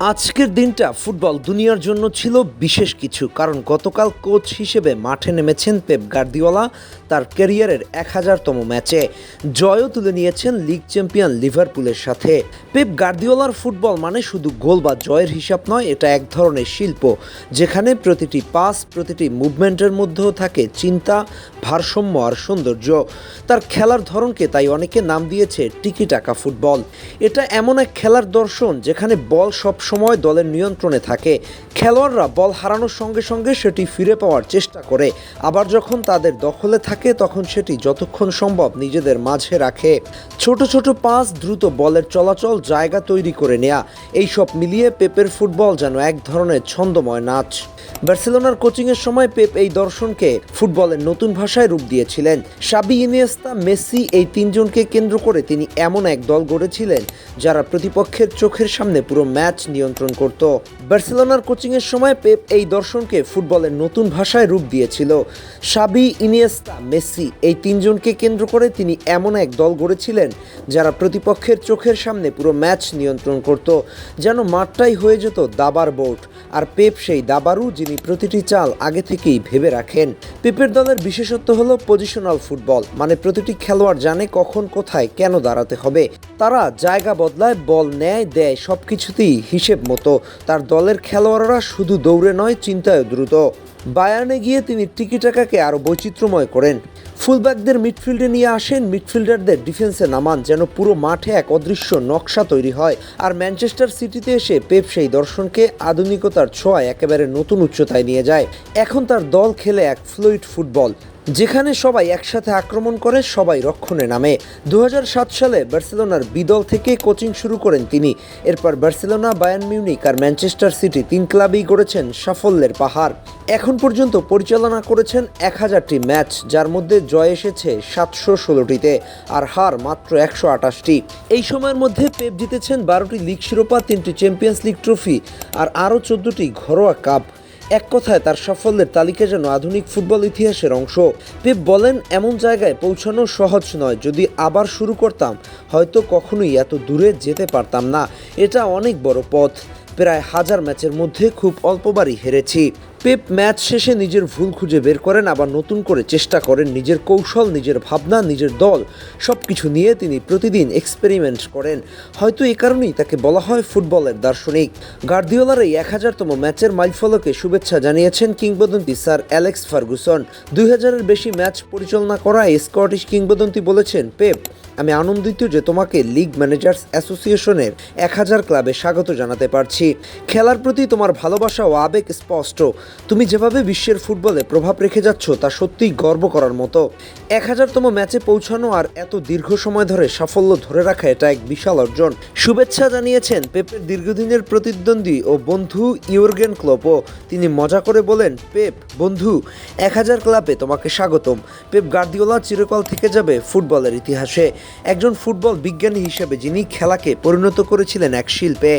আজকের দিনটা ফুটবল দুনিয়ার জন্য ছিল বিশেষ কিছু, কারণ গতকাল কোচ হিসেবে মাঠে নেমেছেন পেপ গার্দিওলা তার ক্যারিয়ারের এক হাজারতম ম্যাচে। জয়ও তুলে নিয়েছেন লিগ চ্যাম্পিয়ন লিভারপুলের সাথে। পেপ গার্দিওলার ফুটবল মানে শুধু গোল বা জয়ের হিসাব নয়, এটা এক ধরনের শিল্প, যেখানে প্রতিটি পাস, প্রতিটি মুভমেন্টের মধ্যেও থাকে চিন্তা, ভারসাম্য আর সৌন্দর্য। তার খেলার ধরনকে তাই অনেকে নাম দিয়েছে টিকি টাকা ফুটবল। এটা এমন এক খেলার দর্শন, যেখানে বল সব সময় দলের নিয়ন্ত্রণে থাকে। খেলোয়াড়রা বল হারানোর সঙ্গে সঙ্গে সেটি ফিরে পাওয়ার চেষ্টা করে। আবার যখন তাদের দখলে থাকে, তখন সেটি যতক্ষণ সম্ভব নিজেদের মাঝে রাখে। ছোট ছোট পাস দ্রুত বলের চলাচল জায়গা তৈরি করে নেয়া। এইসব মিলিয়ে পেপের ফুটবল যেন এক ধরনের ছন্দময় নাচ। বার্সেলোনার কোচিংয়ের সময় পেপ এই দর্শনকে ফুটবলের নতুন ভাষায় রূপ দিয়েছিলেন। সাবি ইনিয়েস্তা, মেসি এই তিনজনকে কেন্দ্র করে তিনি এমন এক দল গড়েছিলেন, যারা প্রতিপক্ষের চোখের সামনে পুরো ম্যাচ নিয়ন্ত্রণ করত। বার্সেলোনার কোচিংয়ের সময় পেপ এই দর্শনকে ফুটবলের নতুন ভাষায় রূপ দিয়েছিল। সাবি, ইনিয়েস্তা, মেসি এই তিনজনকে কেন্দ্র করে তিনি এমন এক দল গড়েছিলেন যারা প্রতিপক্ষের চোখের সামনে পুরো ম্যাচ নিয়ন্ত্রণ করত, যেন মাঠটাই হয়ে যেত দাবার বোর্ড আর পেপ সেই দাবারু যিনি প্রতিটি চাল আগে থেকেই ভেবে রাখেন। পেপের দলের বিশেষত্ব হলো পজিশনাল ফুটবল মানে প্রতিটি খেলোয়াড় জানে কখন কোথায় কেন দাঁড়াতে হবে। তারা জায়গা বদলায়, বল নেয়, দেয় সব কিছুতেই হিসেব মতো। তার দলের খেলোয়াড়রা শুধু দৌড়ে নয় চিন্তায় দ্রুত। বায়ানে গিয়ে তিনি টিকিটাকাকে আরও বৈচিত্র্যময় করেন। ফুলব্যাকদের মিডফিল্ডে নিয়ে আসেন, মিডফিল্ডারদের ডিফেন্সে নামান, যেন পুরো মাঠে এক অদৃশ্য নকশা তৈরি হয়। আর ম্যানচেস্টার সিটিতে এসে পেপ সেই দর্শনকে আধুনিকতার ছোঁয়ায় একেবারে নতুন উচ্চতায় নিয়ে যায়। এখন তার দল খেলে এক ফ্লুইড ফুটবল। যেখানে সবাই একসাথে আক্রমণ করে, সবাই রক্ষণে নামে। দু হাজার সাত সালে বার্সেলোনার বিদল থেকে কোচিং শুরু করেন তিনি। এরপর বার্সেলোনা বায়ান মিউনিক আর ম্যানচেস্টার সিটি তিন ক্লাবেই গড়েছেন সাফল্যের পাহাড়। এখন পর্যন্ত পরিচালনা করেছেন এক হাজারটি ম্যাচ, যার মধ্যে জয় এসেছে সাতশো ষোলোটিতে আর হার মাত্র একশো আটাশটি এই সময়ের মধ্যে পেপ জিতেছেন বারোটি লিগ শিরোপা, তিনটি চ্যাম্পিয়ন্স লিগ ট্রফি আর আরও চোদ্দটি ঘরোয়া কাপ। এক কথায় তার সাফল্যের তালিকা যেন আধুনিক ফুটবল ইতিহাসের অংশ। পেপ বলেন, এমন জায়গায় পৌঁছানো সহজ নয়। যদি আবার শুরু করতাম, হয়তো কখনোই এত দূরে যেতে পারতাম না। এটা অনেক বড় পথ। প্রায় হাজার ম্যাচের মধ্যে খুব অল্পবারই হেরেছি। পেপ ম্যাচ শেষে নিজের ভুল খুঁজে বের করেন, আবার নতুন করে চেষ্টা করেন নিজের কৌশল, নিজের ভাবনা, নিজের দল সব কিছু নিয়ে তিনি প্রতিদিন এক্সপেরিমেন্ট করেন। হয়তো এ কারণেই তাকে বলা হয় ফুটবলের দার্শনিক। গার্দিওলার এই এক হাজারতম ম্যাচের মাইলফলকে শুভেচ্ছা জানিয়েছেন কিংবদন্তি স্যার অ্যালেক্স ফার্গুসন। দুই হাজারের বেশি ম্যাচ পরিচালনা করা এই স্কটিশ কিংবদন্তি বলেছেন, পেপ, আমি আনন্দিত যে তোমাকে লিগ ম্যানেজার্স অ্যাসোসিয়েশনের এক হাজার ক্লাবে স্বাগত জানাতে পারছি। খেলার প্রতি তোমার ভালোবাসা ও আবেগ স্পষ্ট। তুমি যেভাবে বিশ্বের ফুটবলে প্রভাব রেখে যাচ্ছ, তা সত্যিই গর্ব করার মতো। এক হাজারতম ম্যাচে পৌঁছানো আর এত দীর্ঘ সময় ধরে সাফল্য ধরে রাখা এটা এক বিশাল অর্জন। শুভেচ্ছা জানিয়েছেন পেপের দীর্ঘদিনের প্রতিদ্বন্দ্বী ও বন্ধু ইউরগেন ক্লোপও তিনি মজা করে বলেন, পেপ, বন্ধু, এক হাজার ক্লাবে তোমাকে স্বাগতম। পেপ গার্দিওলা চিরকাল থেকে যাবে ফুটবলের ইতিহাসে। একজন ফুটবল বিজ্ঞানী হিসেবে যিনি খেলাকে পরিণত করেছিলেন এক শিল্পে।